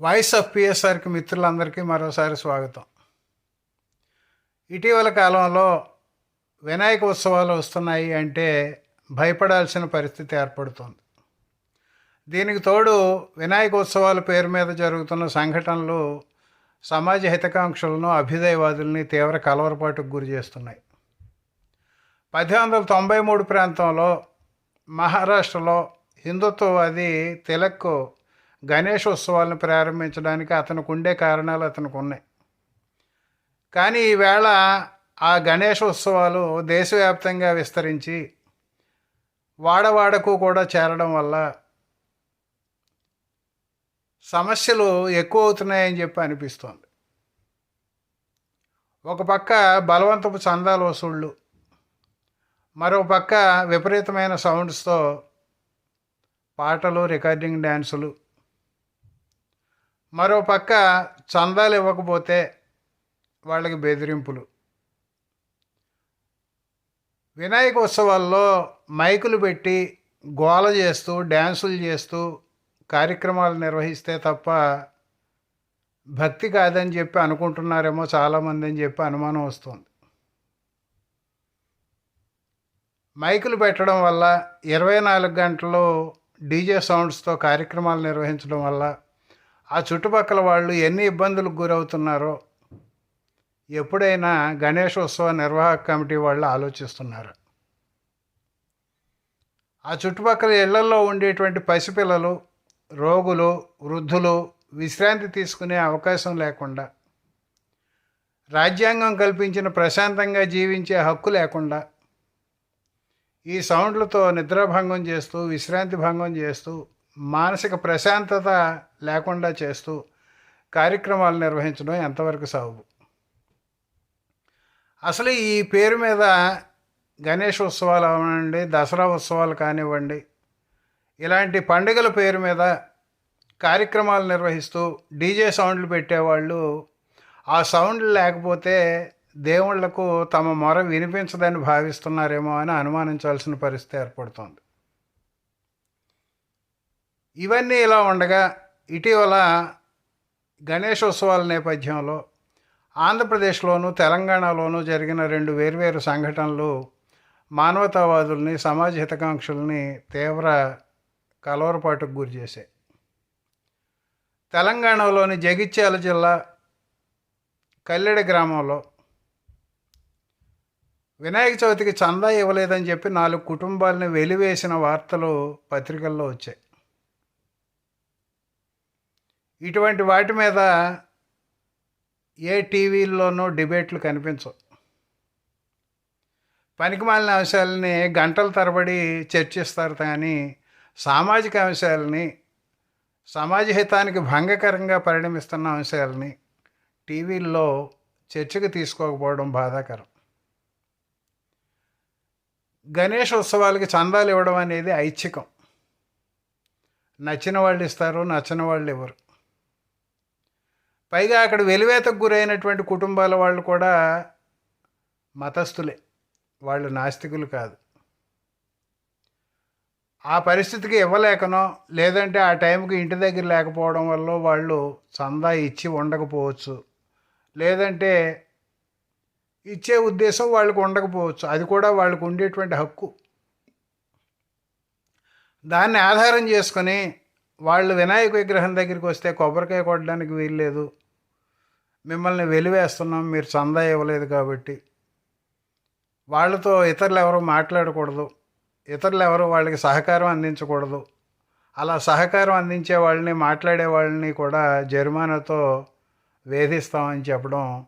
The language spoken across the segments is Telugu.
వాయిస్ ఆఫ్ పిఎస్ఆర్కి మిత్రులందరికీ మరోసారి స్వాగతం. ఇటీవల కాలంలో వినాయక ఉత్సవాలు వస్తున్నాయి అంటే భయపడాల్సిన పరిస్థితి ఏర్పడుతుంది. దీనికి తోడు వినాయక ఉత్సవాల పేరు మీద జరుగుతున్న సంఘటనలు సమాజ హితకాంక్షలను అభ్యుదయవాదుల్ని తీవ్ర కలవరపాటుకు గురి చేస్తున్నాయి. పద్దెనిమిది వందల తొంభై మూడు ప్రాంతంలో మహారాష్ట్రలో హిందుత్వవాది తిలక్ గణేష్ ఉత్సవాలను ప్రారంభించడానికి అతనికి ఉండే కారణాలు అతనికి ఉన్నాయి కానీ ఈవేళ ఆ గణేష్ ఉత్సవాలు దేశవ్యాప్తంగా విస్తరించి వాడవాడకు కూడా చేరడం వల్ల సమస్యలు ఎక్కువ అవుతున్నాయని చెప్పి అనిపిస్తోంది. ఒక పక్క బలవంతపు చందాల వసూళ్ళు మరో పక్క విపరీతమైన సౌండ్స్తో పాటలు రికార్డింగ్ డ్యాన్సులు మరో పక్క చందాలు ఇవ్వకపోతే వాళ్ళకి బెదిరింపులు. వినాయక ఉత్సవాల్లో మైకులు పెట్టి గోల చేస్తూ డ్యాన్సులు చేస్తూ కార్యక్రమాలు నిర్వహిస్తే తప్ప భక్తి కాదని చెప్పి అనుకుంటున్నారేమో చాలామంది అని చెప్పి అనుమానం వస్తుంది. మైకులు పెట్టడం వల్ల ఇరవై నాలుగు గంటలు డీజే సౌండ్స్తో కార్యక్రమాలు నిర్వహించడం వల్ల ఆ చుట్టుపక్కల వాళ్ళు ఎన్ని ఇబ్బందులకు గురవుతున్నారో ఎప్పుడైనా గణేశోత్సవ నిర్వాహక కమిటీ వాళ్ళు ఆలోచిస్తున్నారు. ఆ చుట్టుపక్కల ఇళ్ళలో ఉండేటువంటి పసిపిల్లలు రోగులు వృద్ధులు విశ్రాంతి తీసుకునే అవకాశం లేకుండా రాజ్యాంగం కల్పించిన ప్రశాంతంగా జీవించే హక్కు లేకుండా ఈ సౌండ్లతో నిద్రాభంగం చేస్తూ విశ్రాంతి భంగం చేస్తూ మానసిక ప్రశాంతత లేకుండా చేస్తూ కార్యక్రమాలు నిర్వహించడం ఎంతవరకు సాగు అసలు ఈ పేరు మీద గణేష్ ఉత్సవాలు అవనండి దసరా ఉత్సవాలు కానివ్వండి ఇలాంటి పండుగల పేరు మీద కార్యక్రమాలు నిర్వహిస్తూ డీజే సౌండ్లు పెట్టేవాళ్ళు ఆ సౌండ్లు లేకపోతే దేవుళ్ళకు తమ మొర వినిపించదని భావిస్తున్నారేమో అని అనుమానించాల్సిన పరిస్థితి ఏర్పడుతుంది. ఇవన్నీ ఇలా ఉండగా ఇటీవల గణేశోత్సవాల నేపథ్యంలో ఆంధ్రప్రదేశ్లోను తెలంగాణలోనూ జరిగిన రెండు వేర్వేరు సంఘటనలు మానవతావాదుల్ని సమాజ హితకాంక్షల్ని తీవ్ర కలవరపాటుకు గురి చేశాయి. తెలంగాణలోని జగిత్యాల జిల్లా కల్లెడ గ్రామంలో వినాయక చవితికి చందా ఇవ్వలేదని చెప్పి నాలుగు కుటుంబాలని వెలివేసిన వార్తలు పత్రికల్లో వచ్చాయి. ఇటువంటి వాటి మీద ఏ టీవీల్లోనూ డిబేట్లు కనిపించవు. పనికిమాలిన అంశాలని గంటల తరబడి చర్చిస్తారు కానీ సామాజిక అంశాలని సమాజ హితానికి భంగకరంగా పరిణమిస్తున్న అంశాలని టీవీల్లో చర్చకు తీసుకోకపోవడం బాధాకరం. గణేష్ ఉత్సవాలకి చందాలు ఇవ్వడం అనేది ఐచ్ఛికం. నచ్చిన వాళ్ళు ఇస్తారు నచ్చిన వాళ్ళు ఇవ్వరు. పైగా అక్కడ వెలివేతకు గురైనటువంటి కుటుంబాల వాళ్ళు కూడా మతస్థులే. వాళ్ళు నాస్తికులు కాదు. ఆ పరిస్థితికి ఇవ్వలేకనో లేదంటే ఆ టైంకి ఇంటి దగ్గర లేకపోవడం వల్ల వాళ్ళు చందా ఇచ్చి ఉండకపోవచ్చు. లేదంటే ఇచ్చే ఉద్దేశం వాళ్ళకు ఉండకపోవచ్చు. అది కూడా వాళ్ళకు ఉండేటువంటి హక్కు. దాన్ని ఆధారం చేసుకొని వాళ్ళు వినాయక విగ్రహం దగ్గరికి వస్తే కొబ్బరికాయ కొట్టడానికి వీల్లేదు. మిమ్మల్ని వెలివేస్తున్నాం మీరు చందా ఇవ్వలేదు కాబట్టి. వాళ్ళతో ఇతరులు ఎవరు మాట్లాడకూడదు. ఇతరులు ఎవరు వాళ్ళకి సహకారం అందించకూడదు. అలా సహకారం అందించే వాళ్ళని మాట్లాడే వాళ్ళని కూడా జరిమానాతో వేధిస్తామని చెప్పడం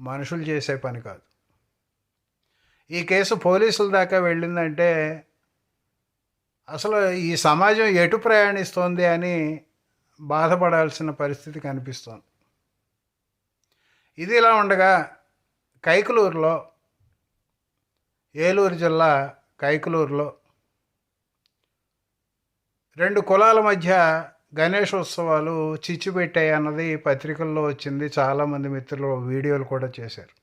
మనుషులు చేసే పని కాదు. ఈ కేసు పోలీసుల దాకా వెళ్ళిందంటే అసలు ఈ సమాజం ఎటు ప్రయాణిస్తోంది అని బాధపడాల్సిన పరిస్థితి కనిపిస్తోంది. ఇది ఇలా ఉండగా కైకలూరులో ఏలూరు జిల్లా కైకలూరులో రెండు కులాల మధ్య గణేష్ ఉత్సవాలు చిచ్చుపెట్టాయి అన్నది పత్రికల్లో వచ్చింది. చాలామంది మిత్రులు వీడియోలు కూడా చేశారు.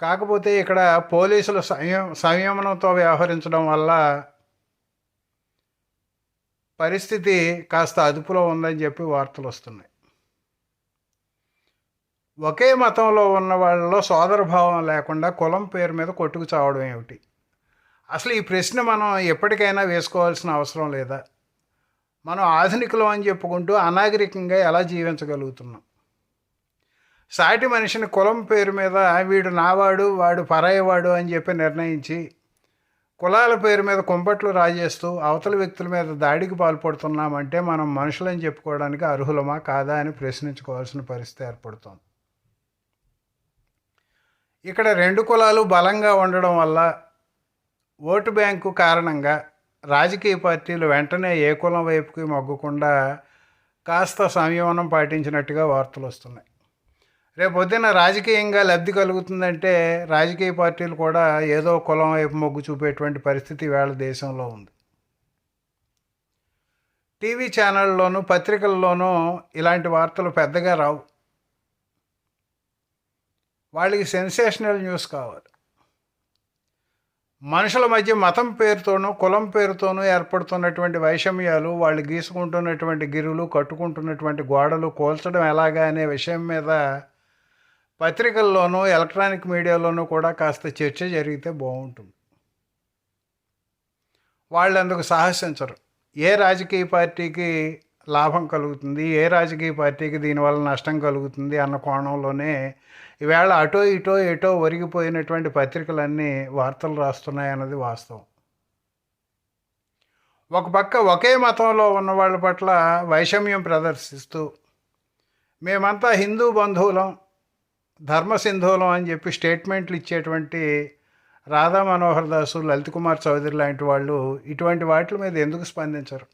కాకపోతే ఇక్కడ పోలీసులు సంయమ సంయమనంతో వ్యవహరించడం వల్ల పరిస్థితి కాస్త అదుపులో ఉందని చెప్పి వార్తలు వస్తున్నాయి. ఒకే మతంలో ఉన్న వాళ్ళలో సోదరభావం లేకుండా కులం పేరు మీద కొట్టుకు చావడం ఏమిటి? అసలు ఈ ప్రశ్న మనం ఎప్పటికైనా వేసుకోవాల్సిన అవసరం లేదా? మనం ఆధునికులం అని చెప్పుకుంటూ అనాగరికంగా ఎలా జీవించగలుగుతున్నాం? సాటి మనిషిని కులం పేరు మీద వీడు నావాడు వాడు పరాయవాడు అని చెప్పి నిర్ణయించి కులాల పేరు మీద కుంపట్లు రాజేస్తూ అవతల వ్యక్తుల మీద దాడికి పాల్పడుతున్నామంటే మనం మనుషులని చెప్పుకోవడానికి అర్హులమా కాదా అని ప్రశ్నించుకోవాల్సిన పరిస్థితి ఏర్పడుతోంది. ఇక్కడ రెండు కులాలు బలంగా ఉండడం వల్ల ఓటు బ్యాంకు కారణంగా రాజకీయ పార్టీలు వెంటనే ఏ కులం వైపుకి మొగ్గకుండా కాస్త సంయమనం పాటించినట్టుగా వార్తలు వస్తున్నాయి. రేపొద్దున రాజకీయంగా లబ్ధి కలుగుతుందంటే రాజకీయ పార్టీలు కూడా ఏదో కులం వైపు మొగ్గు చూపేటువంటి పరిస్థితి వేళ దేశంలో ఉంది. టీవీ ఛానళ్ళలోనూ పత్రికల్లోనూ ఇలాంటి వార్తలు పెద్దగా రావు. వాళ్ళకి సెన్సేషనల్ న్యూస్ కావాలి. మనుషుల మధ్య మతం పేరుతోనూ కులం పేరుతోనూ ఏర్పడుతున్నటువంటి వైషమ్యాలు వాళ్ళు గీసుకుంటున్నటువంటి గిరులు కట్టుకుంటున్నటువంటి గోడలు కోల్చడం ఎలాగా అనే విషయం మీద పత్రికల్లోనూ ఎలక్ట్రానిక్ మీడియాలోనూ కూడా కాస్త చర్చ జరిగితే బాగుంటుంది. వాళ్ళు అందుకు సాహసించరు. ఏ రాజకీయ పార్టీకి లాభం కలుగుతుంది ఏ రాజకీయ పార్టీకి దీనివల్ల నష్టం కలుగుతుంది అన్న కోణంలోనే ఈవేళ అటో ఇటో ఎటో ఒరిగిపోయినటువంటి పత్రికలన్నీ వార్తలు రాస్తున్నాయి అన్నది వాస్తవం. ఒక పక్క ఒకే మతంలో ఉన్న వాళ్ళ పట్ల వైషమ్యం ప్రదర్శిస్తూ మేమంతా హిందూ బంధువులం ధర్మసింధువులం అని చెప్పి స్టేట్మెంట్లు ఇచ్చేటువంటి రాధా మనోహర్ దాసు లలిత్ కుమార్ చౌదరి లాంటి వాళ్ళు ఇటువంటి వాటి మీద ఎందుకు స్పందించరు?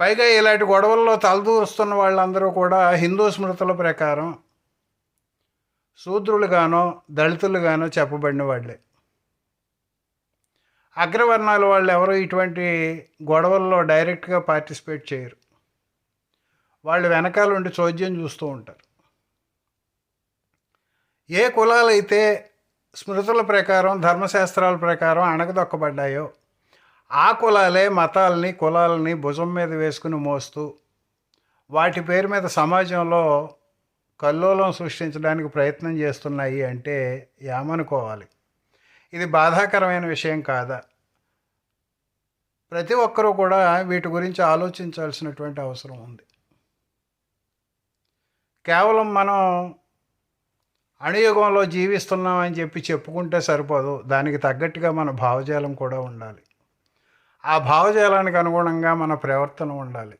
పైగా ఇలాంటి గొడవల్లో తలదూరుస్తున్న వాళ్ళందరూ కూడా హిందూ స్మృతుల ప్రకారం శూద్రులుగానో దళితులుగానో చెప్పబడిన వాళ్ళే. అగ్రవర్ణాల వాళ్ళు ఎవరు ఇటువంటి గొడవల్లో డైరెక్ట్గా పార్టిసిపేట్ చేయరు. వాళ్ళు వెనకాల ఉండి చోద్యం చూస్తూ ఉంటారు. ఏ కులాలైతే స్మృతుల ప్రకారం ధర్మశాస్త్రాల ప్రకారం అణగదొక్కబడ్డాయో ఆ కులాలే మతాలని కులాలని భుజం మీద వేసుకుని మోస్తూ వాటి పేరు మీద సమాజంలో కల్లోలం సృష్టించడానికి ప్రయత్నం చేస్తున్నాయి అంటే ఏమనుకోవాలి? ఇది బాధాకరమైన విషయం కాదా? ప్రతి ఒక్కరూ కూడా వీటి గురించి ఆలోచించాల్సినటువంటి అవసరం ఉంది. కేవలం మనం అణుయుగంలో జీవిస్తున్నామని చెప్పి చెప్పుకుంటే సరిపోదు. దానికి తగ్గట్టుగా మన భావజాలం కూడా ఉండాలి. ఆ భావజాలానికి అనుగుణంగా మన ప్రవర్తన ఉండాలి.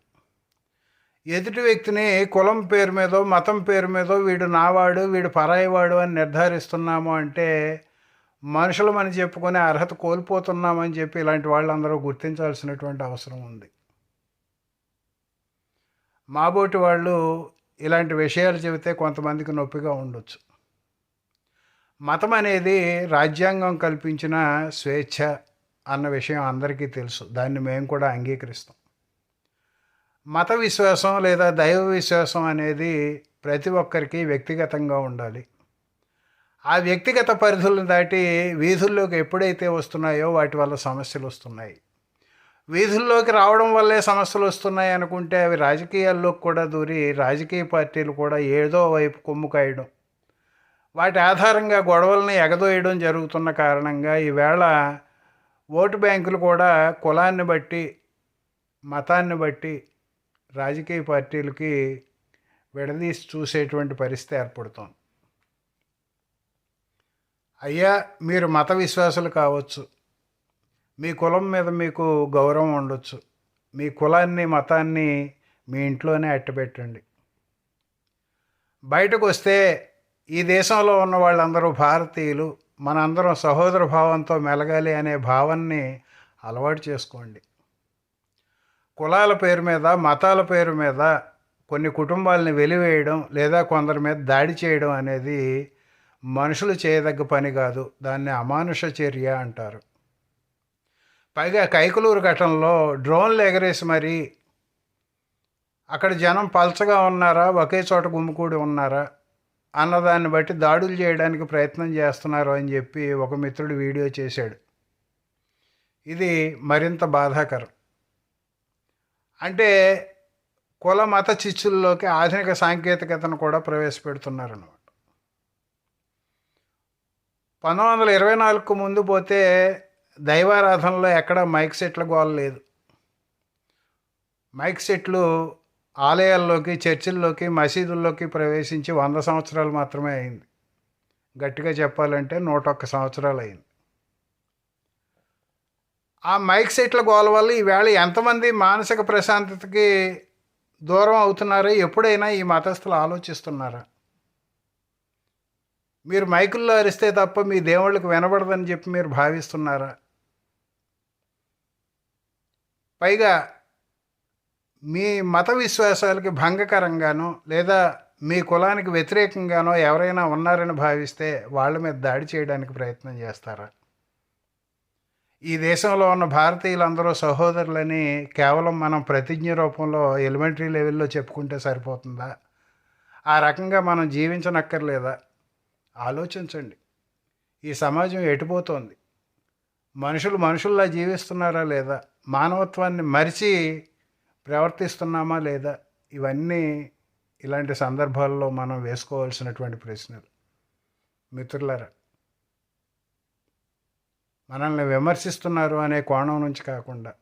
ఎదుటి వ్యక్తిని కులం పేరు మీదో మతం పేరు మీదో వీడు నావాడు వీడు పరాయివాడు అని నిర్ధారిస్తున్నాము అంటే మనుషులమని చెప్పుకునే అర్హత కోల్పోతున్నామని చెప్పి ఇలాంటి వాళ్ళందరూ గుర్తించాల్సినటువంటి అవసరం ఉంది. మాబోటి వాళ్ళు ఇలాంటి విషయాలు చెబితే కొంతమందికి నొప్పిగా ఉండొచ్చు. మతం అనేది రాజ్యాంగం కల్పించిన స్వేచ్ఛ అన్న విషయం అందరికీ తెలుసు. దాన్ని మేము కూడా అంగీకరిస్తాం. మత విశ్వాసం లేదా దైవ విశ్వాసం అనేది ప్రతి ఒక్కరికి వ్యక్తిగతంగా ఉండాలి. ఆ వ్యక్తిగత పరిధులను దాటి వీధుల్లోకి ఎప్పుడైతే వస్తున్నాయో వాటి వల్ల సమస్యలు వస్తున్నాయి. వీధుల్లోకి రావడం వల్లే సమస్యలు వస్తున్నాయి అనుకుంటే అవి రాజకీయాల్లోకి కూడా దూరి రాజకీయ పార్టీలు కూడా ఏదో వైపు కొమ్ము కాయడం వాటి ఆధారంగా గొడవల్ని ఎగదోయడం జరుగుతున్న కారణంగా ఈవేళ ఓటు బ్యాంకులు కూడా కులాన్ని బట్టి మతాన్ని బట్టి రాజకీయ పార్టీలకి విడదీసి చూసేటువంటి పరిస్థితి ఏర్పడుతోంది. అయ్యా మీరు మత విశ్వాసులు కావచ్చు. మీ కులం మీద మీకు గౌరవం ఉండొచ్చు. మీ కులాన్ని మతాన్ని మీ ఇంట్లోనే అట్టబెట్టండి బయటకు వస్తే ఈ దేశంలో ఉన్న వాళ్ళందరూ భారతీయులు మనందరం సహోదర భావంతో మెలగాలి అనే భావాన్ని అలవాటు చేసుకోండి. కులాల పేరు మీద మతాల పేరు మీద కొన్ని కుటుంబాలని వెలివేయడం లేదా కొందరి మీద దాడి చేయడం అనేది మనుషులు చేయదగ్గ పని కాదు. దాన్ని అమానుష చర్య అంటారు. పైగా కైకులూరు ఘటనలో డ్రోన్లు ఎగరేసి మరి అక్కడ జనం పల్చగా ఉన్నారా? ఒకే చోట గుమ్మికూడి ఉన్నారా? అన్నదాన్ని బట్టి దాడులు చేయడానికి ప్రయత్నం చేస్తున్నారు అని చెప్పి ఒక మిత్రుడు వీడియో చేశాడు. ఇది మరింత బాధాకరం. అంటే కుల మత చిచ్చుల్లోకి ఆధునిక సాంకేతికతను కూడా ప్రవేశపెడుతున్నారన్నమాట. పంతొమ్మిది వందల ఇరవై నాలుగుకు ముందు పోతే దైవారాధనలో ఎక్కడ మైక్ సెట్ల గోల లేదు. మైక్ సెట్లు ఆలయాల్లోకి చర్చిల్లోకి మసీదుల్లోకి ప్రవేశించి వంద సంవత్సరాలు మాత్రమే అయింది. గట్టిగా చెప్పాలంటే నూట ఒక్క సంవత్సరాలు అయింది. ఆ మైక్ సెట్ల గోల వల్ల ఈవేళ ఎంతమంది మానసిక ప్రశాంతతకి దూరం అవుతున్నారో ఎప్పుడైనా ఈ మతస్థులు ఆలోచిస్తున్నారా? మీరు మైకుల్లో అరిస్తే తప్ప మీ దేవుళ్ళకి వినబడదని చెప్పి మీరు భావిస్తున్నారా? పైగా మీ మత విశ్వాసాలకి భంగకరంగానో లేదా మీ కులానికి వ్యతిరేకంగానో ఎవరైనా ఉన్నారని భావిస్తే వాళ్ళ మీద దాడి చేయడానికి ప్రయత్నం చేస్తారా? ఈ దేశంలో ఉన్న భారతీయులందరూ సహోదరులని కేవలం మనం ప్రతిజ్ఞ రూపంలో ఎలిమెంటరీ లెవెల్లో చెప్పుకుంటే సరిపోతుందా? ఆ రకంగా మనం జీవించనక్కర్లేదా? ఆలోచించండి. ఈ సమాజం ఎటుపోతోంది? మనుషులు మనుషుల్లా జీవిస్తున్నారా లేదా? మానవత్వాన్ని మరిచి ప్రవర్తిస్తున్నామా లేదా? ఇవన్నీ ఇలాంటి సందర్భాల్లో మనం వేసుకోవాల్సినటువంటి ప్రశ్నలు. మిత్రులరా మనల్ని విమర్శిస్తున్నారు అనే కోణం నుంచి కాకుండా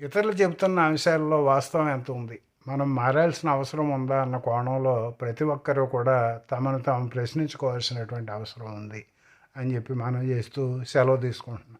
ఇతరులు చెబుతున్న అంశాల్లో వాస్తవం ఎంత ఉంది? మనం మారాల్సిన అవసరం ఉందా అన్న కోణంలో ప్రతి ఒక్కరూ కూడా తమను తాము ప్రశ్నించుకోవాల్సినటువంటి అవసరం ఉంది అని చెప్పి మనం చేస్తూ సెలవు తీసుకుంటున్నాం.